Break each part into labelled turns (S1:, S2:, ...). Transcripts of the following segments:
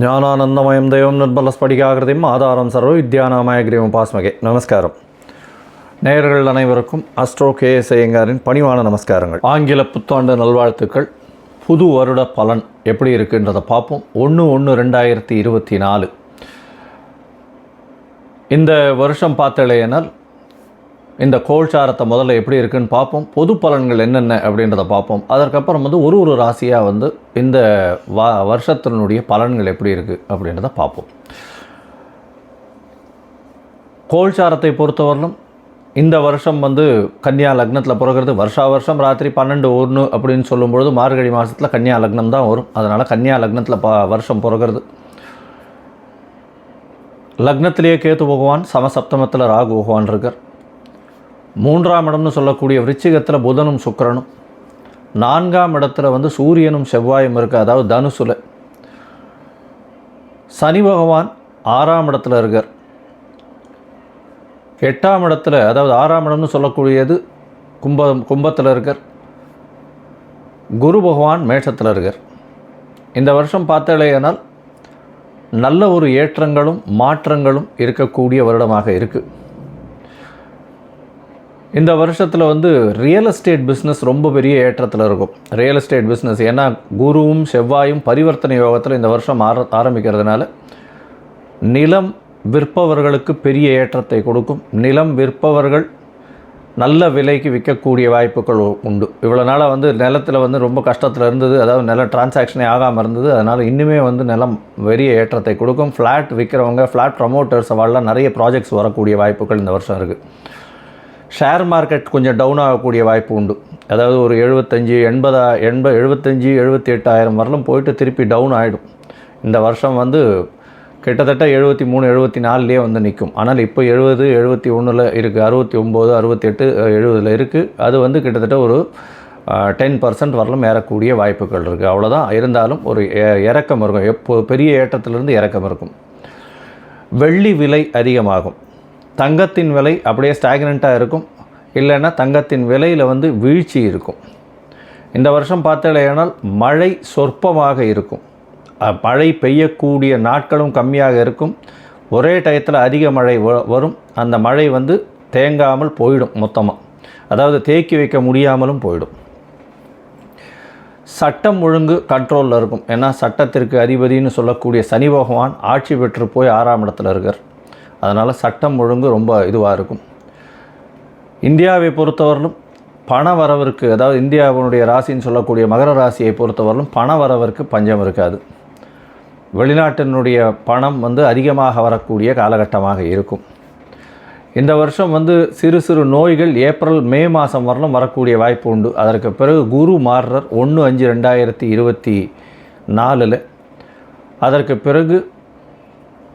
S1: ஞானானந்தமயம் தெய்வம் நிர்மல ஸ்படிகாகிருதியும் ஆதாரம் சர்வ வித்யானாமய கிரீவம் பாஸ்மகே. நமஸ்காரம். நேயர்கள் அனைவருக்கும் அஸ்ட்ரோ கே எஸ் ஐயங்காரின் பணிவான நமஸ்காரங்கள். ஆங்கில புத்தாண்டு நல்வாழ்த்துக்கள். புது வருட பலன் எப்படி இருக்குன்றதை பார்ப்போம். ஒன்று ஒன்று ரெண்டாயிரத்தி இருபத்தி நாலு. இந்த வருஷம் பார்த்தலையினால் இந்த கோல்சாரத்தை முதல்ல எப்படி இருக்குன்னு பார்ப்போம். பொது பலன்கள் என்னென்ன அப்படின்றத பார்ப்போம். அதற்கப்புறம் வந்து ஒரு ஒரு ராசியாக வந்து இந்த வ வருஷத்தினுடைய பலன்கள் எப்படி இருக்குது அப்படின்றத பார்ப்போம். கோல்சாரத்தை பொறுத்தவரையிலும் இந்த வருஷம் வந்து கன்னியா லக்னத்தில் பிறகுறது. வருஷா வருஷம் ராத்திரி பன்னெண்டு ஒன்று அப்படின்னு சொல்லும்பொழுது மார்கழி மாதத்தில் கன்னியா லக்னம் தான் வரும். அதனால் கன்னியா லக்னத்தில் ப வருஷம் பிறகுறது. லக்னத்திலேயே கேத்து பகவான் சமசப்தமத்தில் ராகு பகவான் இருக்கார். மூன்றாம் இடம்னு சொல்லக்கூடிய விருச்சிகத்தில் புதனும் சுக்கிரனும். நான்காம் இடத்துல வந்து சூரியனும் செவ்வாயும் இருக்குது அதாவது தனுசுல. சனி பகவான் ஆறாம் இடத்துல இருக்கார். எட்டாம் இடத்துல அதாவது ஆறாம் இடம்னு சொல்லக்கூடியது கும்பம் கும்பத்தில் இருக்கார். குரு பகவான் மேஷத்தில் இருக்கார். இந்த வருஷம் பார்த்தாலேயானால் நல்ல ஒரு ஏற்றங்களும் மாற்றங்களும் இருக்கக்கூடிய வருடமாக இருக்குது இந்த வருஷத்தில் வந்து ரியல் எஸ்டேட் பிஸ்னஸ் ரொம்ப பெரிய ஏற்றத்தில் இருக்கும். ரியல் எஸ்டேட் பிஸ்னஸ் ஏன்னா குருவும் செவ்வாயும் பரிவர்த்தனை யோகத்தில் இந்த வருஷம் ஆர ஆரம்பிக்கிறதுனால நிலம் விற்பவர்களுக்கு பெரிய ஏற்றத்தை கொடுக்கும். நிலம் விற்பவர்கள் நல்ல விலைக்கு விற்கக்கூடிய வாய்ப்புகள் உண்டு. இவ்வளோ நாளாக வந்து நிலத்தில் வந்து ரொம்ப கஷ்டத்தில் இருந்தது. அதாவது நில டிரான்சாக்ஷனே ஆகாமல் இருந்தது. அதனால் இன்னுமே வந்து நிலம் பெரிய ஏற்றத்தை கொடுக்கும். ஃப்ளாட் விற்கிறவங்க ஃப்ளாட் ப்ரமோட்டர்ஸ் அவெல்லாம் நிறைய ப்ராஜெக்ட்ஸ் வரக்கூடிய வாய்ப்புகள் இந்த வருஷம் இருக்குது ஷேர் மார்க்கெட் கொஞ்சம் டவுன் ஆகக்கூடிய வாய்ப்பு உண்டு. அதாவது ஒரு எழுபத்தஞ்சி எண்பதா எண்ப எழுபத்தஞ்சி எழுபத்தி எட்டாயிரம் வரலும் போயிட்டு திருப்பி டவுன் ஆகிடும் இந்த வருஷம் வந்து கிட்டத்தட்ட எழுபத்தி மூணு எழுபத்தி நாலுலேயே வந்து நிற்கும் ஆனால் இப்போ எழுபது எழுபத்தி ஒன்றில் இருக்குது அறுபத்தி ஒம்பது அறுபத்தெட்டு எழுபதில் இருக்குது அது வந்து கிட்டத்தட்ட ஒரு டென் பர்சன்ட் வரலும் ஏறக்கூடிய வாய்ப்புகள் இருக்குது அவ்வளோதான் இருந்தாலும் ஒரு எ- இறக்கம் இருக்கும். எப்போ பெரிய ஏற்றத்திலிருந்து இறக்கம் இருக்கும். வெள்ளி விலை அதிகமாகும். தங்கத்தின் விலை அப்படியே ஸ்டாக்னண்ட்டாக இருக்கும். இல்லைன்னா தங்கத்தின் விலையில் வந்து வீழ்ச்சி இருக்கும். இந்த வருஷம் பார்த்தலையானால் மழை சொற்பமாக இருக்கும். மழை பெய்யக்கூடிய நாட்களும் கம்மியாக இருக்கும். ஒரே டயத்தில் அதிக மழை வ- வரும். அந்த மழை வந்து தேங்காமல் போயிடும் மொத்தமாக அதாவது தேக்கி வைக்க முடியாமலும் போயிடும். சட்டம் ஒழுங்கு கண்ட்ரோலில் இருக்கும். ஏன்னா சட்டத்திற்கு அதிபதின்னு சொல்லக்கூடிய சனி பகவான் ஆட்சி பெற்று போய் ஆறாம் இடத்துல இருக்கார். அதனால் சட்டம் ஒழுங்கு ரொம்ப இதுவாக இருக்கும். இந்தியாவை பொறுத்தவரையிலும் பண வரவிற்கு அதாவது இந்தியாவினுடைய ராசின்னு சொல்லக்கூடிய மகர ராசியை பொறுத்தவரையிலும் பண வரவிற்கு பஞ்சம் இருக்காது. வெளிநாட்டினுடைய பணம் வந்து அதிகமாக வரக்கூடிய காலகட்டமாக இருக்கும். இந்த வருஷம் வந்து சிறு சிறு நோய்கள் ஏப்ரல் மே மாதம் வரலும் வரக்கூடிய வாய்ப்பு உண்டு. அதற்கு பிறகு குரு மாறுறர். ஒன்று அஞ்சு ரெண்டாயிரத்தி இருபத்தி நாலில். அதற்கு பிறகு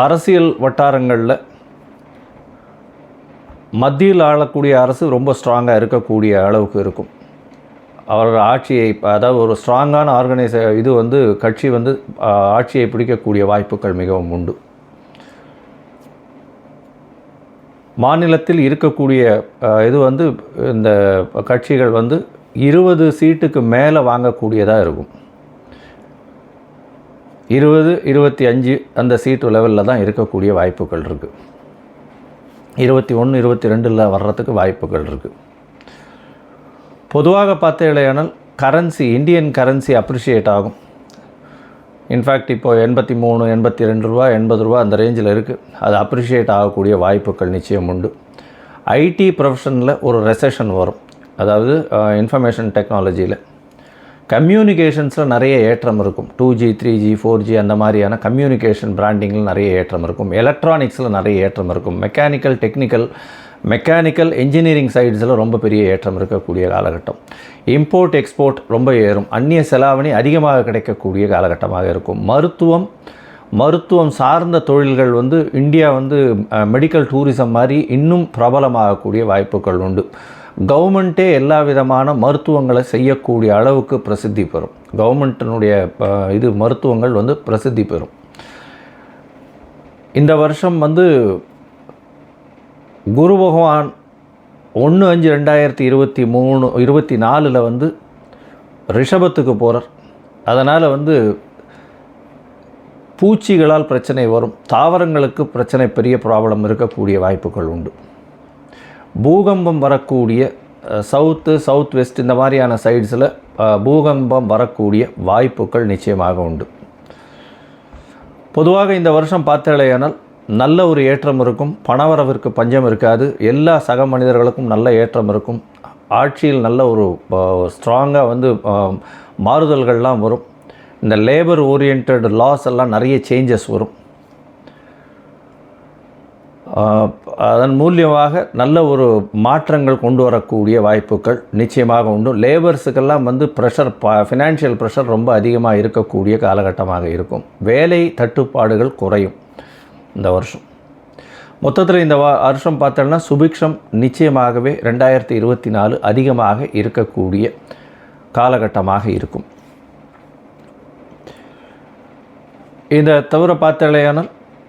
S1: அரசியல் வட்டாரங்களில் மத்தியில் ஆளக்கூடிய அரசு ரொம்ப ஸ்ட்ராங்காக இருக்கக்கூடிய அளவுக்கு இருக்கும். அவரோட ஆட்சியை அதாவது ஒரு ஸ்ட்ராங்கான ஆர்கனைச இது வந்து கட்சி வந்து ஆட்சியை பிடிக்கக்கூடிய வாய்ப்புகள் மிகவும் உண்டு. மாநிலத்தில் இருக்கக்கூடிய இது வந்து இந்த கட்சிகள் வந்து இருபது சீட்டுக்கு மேலே வாங்கக்கூடியதாக இருக்கும். இருபது இருபத்தி அஞ்சு அந்த சீட்டு லெவலில் தான் இருக்கக்கூடிய வாய்ப்புகள் இருக்குது இருபத்தி ஒன்று இருபத்தி ரெண்டில் வர்றதுக்கு வாய்ப்புகள் இருக்குது பொதுவாக பார்த்தீங்களேனால் கரன்சி இந்தியன் கரன்சி அப்ரிஷியேட் ஆகும். இன்ஃபேக்ட் இப்போது எண்பத்தி மூணு எண்பத்தி ரெண்டு ரூபா எண்பது ரூபா அந்த ரேஞ்சில் இருக்குது அது அப்ரிஷியேட் ஆகக்கூடிய வாய்ப்புகள் நிச்சயம் உண்டு. ஐடி ப்ரொஃபஷனில் ஒரு ரெசெஷன் வரும். அதாவது uh, இன்ஃபர்மேஷன் டெக்னாலஜியில் கம்யூனிகேஷன்ஸில் நிறைய ஏற்றம் இருக்கும். Two G three G four G அந்த மாதிரியான கம்யூனிகேஷன் பிராண்டிங்கில் நிறைய ஏற்றம் இருக்கும். எலக்ட்ரானிக்ஸில் நிறைய ஏற்றம் இருக்கும். மெக்கானிக்கல் டெக்னிக்கல் மெக்கானிக்கல் இன்ஜினியரிங் சைட்ஸில் ரொம்ப பெரிய ஏற்றம் இருக்கக்கூடிய காலகட்டம். இம்போர்ட் எக்ஸ்போர்ட் ரொம்ப ஏறும். அந்நிய செலாவணி அதிகமாக கிடைக்கக்கூடிய காலகட்டமாக இருக்கும். மருத்துவம் மருத்துவம் சார்ந்த தொழில்கள் வந்து இந்தியா வந்து மெடிக்கல் டூரிசம் மாதிரி இன்னும் பிரபலமாகக்கூடிய வாய்ப்புகள் உண்டு. கவர்மெண்ட்டே எல்லா விதமான மருத்துவங்களை செய்யக்கூடிய அளவுக்கு பிரசித்தி பெறும். கவர்மெண்ட்டினுடைய இது மருத்துவங்கள் வந்து பிரசித்தி பெறும். இந்த வருஷம் வந்து குரு பகவான் ஒன்று அஞ்சு ரெண்டாயிரத்தி இருபத்தி மூணு இருபத்தி நாலில் வந்து ரிஷபத்துக்கு போகிறார் அதனால் வந்து பூச்சிகளால் பிரச்சனை வரும். தாவரங்களுக்கு பிரச்சனை பெரிய ப்ராப்ளம் இருக்கக்கூடிய வாய்ப்புகள் உண்டு. பூகம்பம் வரக்கூடிய சவுத்து சவுத் வெஸ்ட் இந்த மாதிரியான சைட்ஸில் பூகம்பம் வரக்கூடிய வாய்ப்புகள் நிச்சயமாக உண்டு. பொதுவாக இந்த வருஷம் பார்த்தாலேயானால் நல்ல ஒரு ஏற்றம் இருக்கும் பணவரவிற்கு பஞ்சம் இருக்காது எல்லா சக மனிதர்களுக்கும் நல்ல ஏற்றம் இருக்கும் ஆட்சியில் நல்ல ஒரு ஸ்ட்ராங்காக வந்து மாறுதல்கள்லாம் வரும் இந்த லேபர் ஓரியன்ட் லாஸ் எல்லாம் நிறைய சேஞ்சஸ் வரும். அதன் மூலியமாக நல்ல ஒரு மாற்றங்கள் கொண்டு வரக்கூடிய வாய்ப்புகள் நிச்சயமாக உண்டு. லேபர்ஸுக்கெல்லாம் வந்து ப்ரெஷர் ப ஃபினான்ஷியல் ப்ரெஷர் ரொம்ப அதிகமாக இருக்கக்கூடிய காலகட்டமாக இருக்கும். வேலை தட்டுப்பாடுகள் குறையும் இந்த வருஷம். மொத்தத்தில் இந்த வருஷம் பார்த்தோம்னா சுபிக்ஷம் நிச்சயமாகவே ரெண்டாயிரத்தி இருபத்தி நாலு அதிகமாக இருக்கக்கூடிய காலகட்டமாக இருக்கும். இந்த தவிர பார்த்தாலேயானால்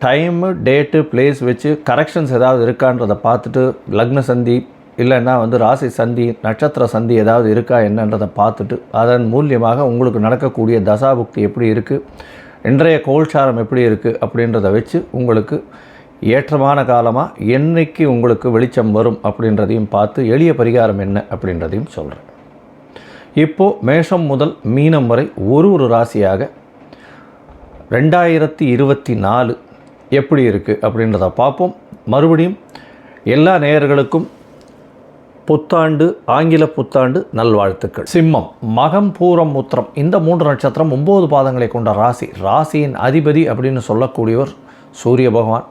S1: டைமு டேட்டு பிளேஸ் வச்சு கரெக்ஷன்ஸ் ஏதாவது இருக்கான்றதை பார்த்துட்டு லக்ன சந்தி இல்லைன்னா வந்து ராசி சந்தி நட்சத்திர சந்தி ஏதாவது இருக்கா என்னன்றதை பார்த்துட்டு அதன் மூலியமாக உங்களுக்கு நடக்கக்கூடிய தசாபுக்தி எப்படி இருக்குது இன்றைய கோல்சாரம் எப்படி இருக்குது அப்படின்றத வச்சு உங்களுக்கு ஏற்றமான காலமாக என்றைக்கு உங்களுக்கு வெளிச்சம் வரும் அப்படின்றதையும் பார்த்து எளிய பரிகாரம் என்ன அப்படின்றதையும் சொல்கிறேன் இப்போது மேஷம் முதல் மீனம் வரை ஒரு ஒரு ராசியாக ரெண்டாயிரத்தி இருபத்தி நாலு எப்படி இருக்குது அப்படின்றத பார்ப்போம். மறுபடியும் எல்லா நேயர்களுக்கும் புத்தாண்டு ஆங்கில புத்தாண்டு நல்வாழ்த்துக்கள். சிம்மம் மகம் பூரம் உத்திரம் இந்த மூன்று நட்சத்திரம் ஒம்பது பாதங்களை கொண்ட ராசி. ராசியின் அதிபதி அப்படின்னு சொல்லக்கூடியவர் சூரிய பகவான்.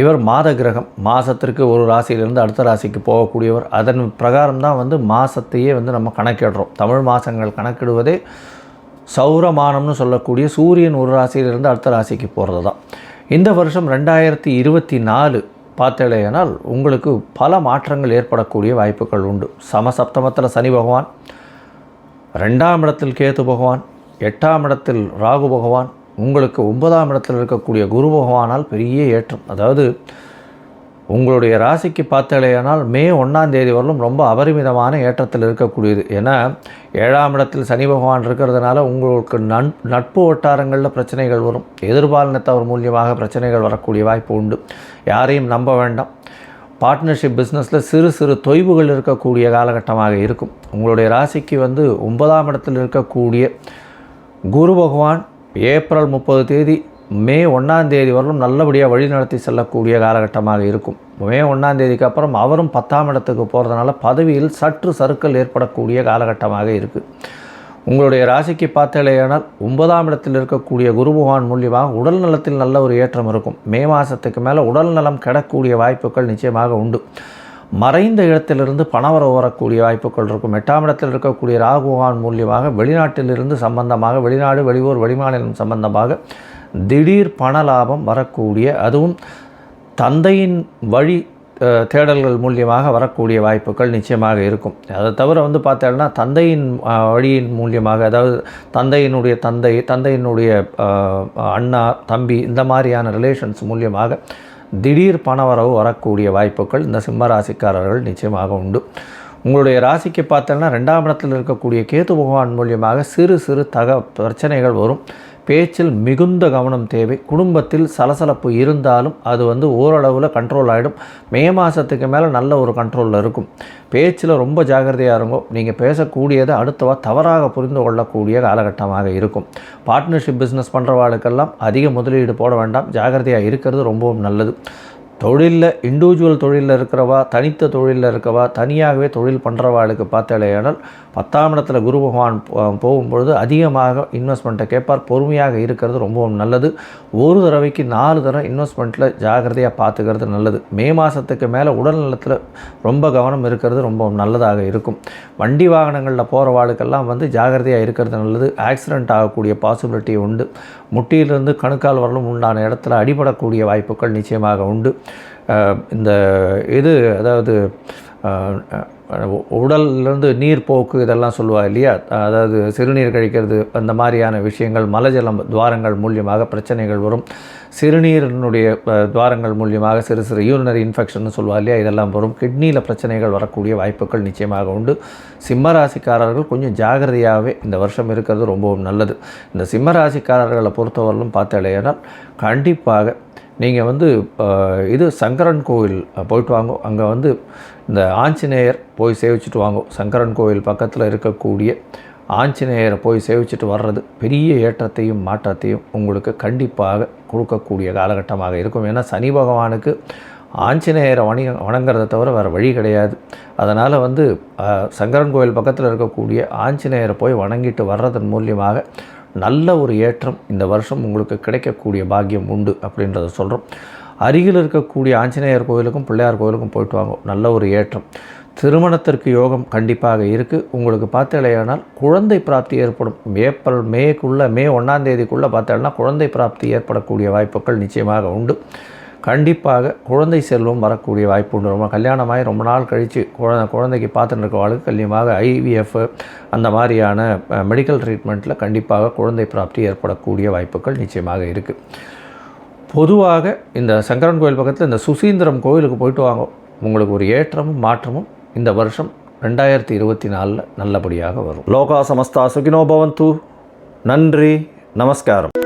S1: இவர் மாத கிரகம். மாதத்திற்கு ஒரு ராசியிலிருந்து அடுத்த ராசிக்கு போகக்கூடியவர். அதன் பிரகாரம் தான் வந்து மாதத்தையே வந்து நம்ம கணக்கிடுறோம். தமிழ் மாதங்கள் கணக்கிடுவதே சௌரமானம்னு சொல்லக்கூடிய சூரியன் ஒரு ராசியிலிருந்து அடுத்த ராசிக்கு போகிறது தான் இந்த வருஷம் ரெண்டாயிரத்தி இருபத்தி நாலு பார்த்தலையானால் உங்களுக்கு பல மாற்றங்கள் ஏற்படக்கூடிய வாய்ப்புகள் உண்டு. சமசப்தமத்தில் சனி பகவான் ரெண்டாம் இடத்தில் கேது பகவான் எட்டாம் இடத்தில் ராகு பகவான் உங்களுக்கு ஒன்பதாம் இடத்தில் இருக்கக்கூடிய குரு பகவானால் பெரிய ஏற்றம். அதாவது உங்களுடைய ராசிக்கு பார்த்தாலேயானால் மே ஒன்றாம் தேதி வரலும் ரொம்ப அபரிமிதமான ஏற்றத்தில் இருக்கக்கூடியது. ஏன்னா ஏழாம் இடத்தில் சனி பகவான் இருக்கிறதுனால உங்களுக்கு நன் நட்பு வட்டாரங்களில் பிரச்சனைகள் வரும். எதிர்பாலினத்தவர் மூலியமாக பிரச்சனைகள் வரக்கூடிய வாய்ப்பு உண்டு. யாரையும் நம்ப வேண்டாம். பார்ட்னர்ஷிப் பிஸ்னஸில் சிறு சிறு தொய்வுகள் இருக்கக்கூடிய காலகட்டமாக இருக்கும். உங்களுடைய ராசிக்கு வந்து ஒன்பதாம் இடத்தில் இருக்கக்கூடிய குரு பகவான் ஏப்ரல் முப்பது தேதி மே ஒன்றாம் தேதி வரலும் நல்லபடியாக வழி நடத்தி செல்லக்கூடிய காலகட்டமாக இருக்கும். மே ஒன்றாம் தேதிக்கு அப்புறம் அவரும் பத்தாம் இடத்துக்கு போகிறதுனால பதவியில் சற்று சறுக்கல் ஏற்படக்கூடிய காலகட்டமாக இருக்குது உங்களுடைய ராசிக்கு பார்த்தலையானால் ஒன்பதாம் இடத்தில் இருக்கக்கூடிய குரு பகவான் மூலியமாக உடல் நலத்தில் நல்ல ஒரு ஏற்றம் இருக்கும். மே மாதத்துக்கு மேலே உடல் நலம் கிடக்கூடிய வாய்ப்புகள் நிச்சயமாக உண்டு. மறைந்த இடத்திலிருந்து பணவரவு வரக்கூடிய வாய்ப்புகள் இருக்கும். எட்டாம் இடத்தில் இருக்கக்கூடிய ராகுவான் மூலியமாக வெளிநாட்டிலிருந்து சம்பந்தமாக வெளிநாடு வெளியூர் வெளிமாநிலம் சம்பந்தமாக திடீர் பண லாபம் வரக்கூடிய அதுவும் தந்தையின் வழி தேடல்கள் மூலியமாக வரக்கூடிய வாய்ப்புகள் நிச்சயமாக இருக்கும். அதை தவிர வந்து பார்த்தோம்னா தந்தையின் வழியின் மூலியமாக அதாவது தந்தையினுடைய தந்தை தந்தையினுடைய அண்ணா தம்பி இந்த மாதிரியான ரிலேஷன்ஸ் மூலியமாக திடீர் பணவரவு வரக்கூடிய வாய்ப்புகள் இந்த சிம்ம ராசிக்காரர்கள் நிச்சயமாக உண்டு. உங்களுடைய ராசிக்கு பார்த்தோன்னா ரெண்டாம் இடத்தில் இருக்கக்கூடிய கேது பகவான் மூலியமாக சிறு சிறு தக பிரச்சனைகள் வரும். பேச்சில் மிகுந்த கவனம் தேவை. குடும்பத்தில் சலசலப்பு இருந்தாலும் அது வந்து ஓரளவில் கண்ட்ரோல் ஆகிடும் மே மாதத்துக்கு மேலே நல்ல ஒரு கண்ட்ரோலில் இருக்கும். பேச்சில் ரொம்ப ஜாகிரதையாக இருக்கும் நீங்கள் பேசக்கூடியதை அடுத்தவா தவறாக புரிந்து கொள்ளக்கூடிய காலகட்டமாக இருக்கும். பார்ட்னர்ஷிப் பிஸ்னஸ் பண்ணுறவாளுக்கெல்லாம் அதிக முதலீடு போட வேண்டாம். ஜாகிரதையாக இருக்கிறது ரொம்பவும் நல்லது. தொழிலில் இண்டிவிஜுவல் தொழிலில் இருக்கிறவா தனித்த தொழிலில் இருக்கவா தனியாகவே தொழில் பண்ணுறவாளுக்கு பார்த்தாலேயானால் பத்தாம் இடத்துல குரு பகவான் போகும்பொழுது அதிகமாக இன்வெஸ்ட்மெண்ட்டை கேட்பார். பொறுமையாக இருக்கிறது ரொம்பவும் நல்லது. ஒரு தடவைக்கு நாலு தடவை இன்வெஸ்ட்மெண்ட்டில் ஜாகிரதையாக பார்த்துக்கிறது நல்லது. மே மாதத்துக்கு மேலே உடல் நலத்தில் ரொம்ப கவனம் இருக்கிறது ரொம்பவும் நல்லதாக இருக்கும். வண்டி வாகனங்களில் போகிற போகிறவாளுக்கெல்லாம் வந்து ஜாகிரதையாக இருக்கிறது நல்லது. ஆக்சிடென்ட் ஆகக்கூடிய பாசிபிலிட்டி உண்டு. முட்டியிலிருந்து கணுக்கால் வரலும் உண்டான இடத்துல அடிபடக்கூடிய வாய்ப்புகள் நிச்சயமாக உண்டு. இந்த இது அதாவது உடல்லேருந்து நீர் போக்கு இதெல்லாம் சொல்லுவா இல்லையா? அதாவது சிறுநீர் கழிக்கிறது அந்த மாதிரியான விஷயங்கள் மலஜலம் துவாரங்கள் மூலியமாக பிரச்சனைகள் வரும். சிறுநீரினுடைய துவாரங்கள் மூலியமாக சிறு சிறு யூரினரி இன்ஃபெக்ஷன் சொல்லுவா இல்லையா? இதெல்லாம் வரும். கிட்னியில் பிரச்சனைகள் வரக்கூடிய வாய்ப்புகள் நிச்சயமாக உண்டு. சிம்மராசிக்காரர்கள் கொஞ்சம் ஜாகிரதையாகவே இந்த வருஷம் இருக்கிறது ரொம்பவும் நல்லது. இந்த சிம்மராசிக்காரர்களை பொறுத்தவரையிலும் பார்த்தாலேனால் கண்டிப்பாக நீங்கள் வந்து இது சங்கரன் கோவில் போயிட்டு வாங்க. அங்கே வந்து இந்த ஆஞ்சநேயர் போய் சேவிச்சுட்டு வாங்க. சங்கரன் கோவில் பக்கத்தில் இருக்கக்கூடிய ஆஞ்சநேயரை போய் சேவிச்சுட்டு வர்றது பெரிய ஏற்றத்தையும் மாற்றத்தையும் உங்களுக்கு கண்டிப்பாக கொடுக்கக்கூடிய காலகட்டமாக இருக்கும். ஏன்னா சனி பகவானுக்கு ஆஞ்சநேயரை வணி வணங்குறத தவிர வேறு வழி கிடையாது. அதனால் வந்து சங்கரன் கோவில் பக்கத்தில் இருக்கக்கூடிய ஆஞ்சநேயரை போய் வணங்கிட்டு வர்றதன் மூலியமாக நல்ல ஒரு ஏற்றம் இந்த வருஷம் உங்களுக்கு கிடைக்கக்கூடிய பாக்கியம் உண்டு அப்படின்றத சொல்கிறோம் அருகில் இருக்கக்கூடிய ஆஞ்சநேயர் கோவிலுக்கும் பிள்ளையார் கோவிலுக்கும் போயிட்டு வாங்க. நல்ல ஒரு ஏற்றம். திருமணத்திற்கு யோகம் கண்டிப்பாக இருக்குது உங்களுக்கு பார்த்தலையானால் குழந்தை பிராப்தி ஏற்படும். ஏப்ரல் மேக்குள்ளே மே ஒன்றாம் தேதிக்குள்ளே பார்த்தேன்னா குழந்தை பிராப்தி ஏற்படக்கூடிய வாய்ப்புகள் நிச்சயமாக உண்டு. கண்டிப்பாக குழந்தை செல்வம் வரக்கூடிய வாய்ப்பு உண்டு. ரொம்ப கல்யாணமாகி ரொம்ப நாள் கழித்து குழந்தை குழந்தைக்கு பார்த்துட்டு இருக்கவாளுக்கு கல்யாணமாக ஐவிஎஃப் அந்த மாதிரியான மெடிக்கல் ட்ரீட்மெண்ட்டில் கண்டிப்பாக குழந்தை பிராப்தி ஏற்படக்கூடிய வாய்ப்புகள் நிச்சயமாக இருக்குது பொதுவாக இந்த சங்கரன் கோயில் பக்கத்தில் இந்த சுசீந்திரம் கோயிலுக்கு போயிட்டு வாங்க. உங்களுக்கு ஒரு ஏற்றமும் மாற்றமும் இந்த வருஷம் ரெண்டாயிரத்தி இருபத்தி நாலில் நல்லபடியாக வரும். லோகா சமஸ்தா சுகினோ பவந்து. நன்றி நமஸ்காரம்.